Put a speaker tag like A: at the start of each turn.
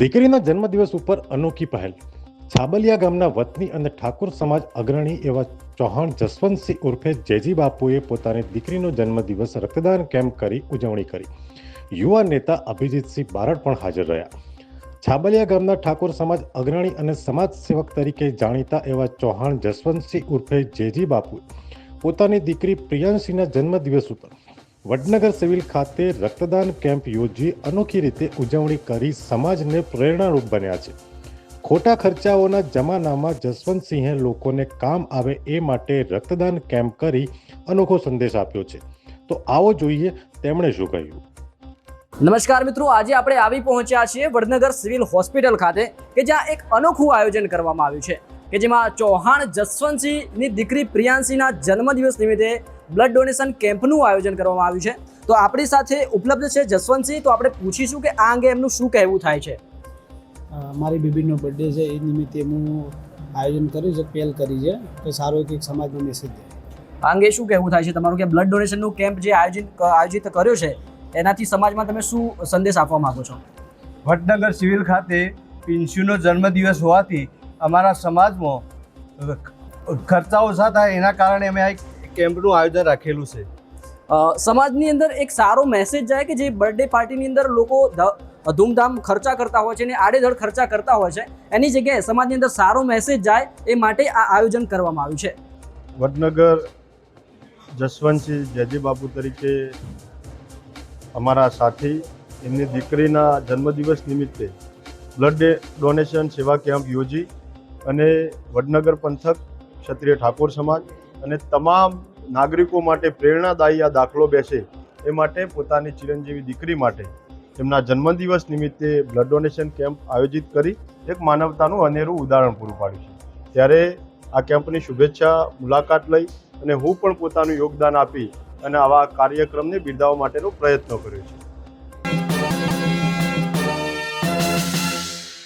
A: દીકરીના જન્મદિવસ ઉપર અનોખી પહેલ. છાબલિયા ગામના વતની અને ઠાકોર સમાજ અગ્રણી એવા ચૌહાણ જસવંતસિંહ ઉર્ફે જેજી બાપુએ પોતાની દીકરીનો જન્મદિવસ રક્તદાન કેમ્પ કરી ઉજવણી કરી. યુવા નેતા અભિજીતસિંહ બારડ પણ હાજર રહ્યા. છાબલિયા ગામના ઠાકોર સમાજ અગ્રણી અને સમાજ સેવક તરીકે જાણીતા એવા ચૌહાણ જસવંતસિંહ ઉર્ફે જેજી બાપુએ પોતાની દીકરી પ્રિયાંશીના જન્મદિવસ ઉપર વડનગર સિવિલ ખાતે રક્તદાન કેમ્પ યોજી અનોખી રીતે ઉજવણી કરી સમાજને પ્રેરણારૂપ બન્યા છે. ખોટા ખર્ચાઓના જમાનામાં જસવંતસિંહે લોકોને કામ આવે એ માટે રક્તદાન કેમ્પ કરી અનોખો સંદેશ આપ્યો છે. તો આવો જોઈએ તેમણે શું કહ્યું.
B: નમસ્કાર મિત્રો, આજે આપણે આવી પહોંચ્યા છીએ વડનગર સિવિલ હોસ્પિટલ ખાતે, કે જ્યાં એક અનોખું આયોજન કરવામાં આવ્યું છે. કે જેમાં ચૌહાણ જસવંતસિંહની દીકરી પ્રિયાંશીના જન્મદિવસ નિમિત્તે બ્લડ ડોનેશન કેમ્પનું આયોજન કરવામાં આવ્યું છે. તો આપણી સાથે ઉપલબ્ધ છે જસવંતસિંહ. તો આપણે પૂછીશું કે આ અંગે એમનું શું કહેવું થાય છે?
C: મારી બેબીનો બર્થડે છે. એ નિમિત્તે હું આયોજન કર્યું છે પહેલ કરી છે. કે સારો એક સમાજનો મેસેજ
B: આ અંગે શું કહેવું થાય છે? તમારું કે બ્લડ ડોનેશનનું કેમ્પ જે આયોજન આયોજિત કર્યો છે એનાથી સમાજમાં તમે શું સંદેશ આપવા માંગો છો?
D: વડનગર સિવિલ ખાતે પિન્શુનો જન્મદિવસ હોવાથી અમારા સમાજમાં ખર્ચાઓ ઓછા થાય એના કારણે અમે આ એક કેમ્પનું આયોજન રાખેલું છે.
B: સમાજની અંદર એક સારો મેસેજ જાય કે જે બર્થડે પાર્ટીની અંદર લોકો ધૂમધામ ખર્ચા કરતા હોય છે અને આડેધડ ખર્ચા કરતા હોય છે એની જગ્યાએ સમાજની અંદર સારો મેસેજ જાય એ માટે આ આયોજન કરવામાં આવ્યું છે.
E: વડનગર જસવંતસિંહ જેજી બાપુ તરીકે અમારા સાથી એમની દીકરીના જન્મદિવસ નિમિત્તે બ્લડ ડોનેશન સેવા કેમ્પ યોજી અને વડનગર પંથક ક્ષત્રિય ઠાકોર સમાજ અને તમામ નાગરિકો માટે પ્રેરણાદાયી આ દાખલો બેસે એ માટે પોતાની ચિરંજીવી દીકરી માટે તેમના જન્મદિવસ નિમિત્તે બ્લડ ડોનેશન કેમ્પ આયોજિત કરી એક માનવતાનું અનેરું ઉદાહરણ પૂરું પાડ્યું છે. ત્યારે આ કેમ્પની શુભેચ્છા, મુલાકાત લઈ અને હું પણ પોતાનું યોગદાન આપી અને આવા કાર્યક્રમને બિરદાવવા માટેનો પ્રયત્ન કર્યો છે.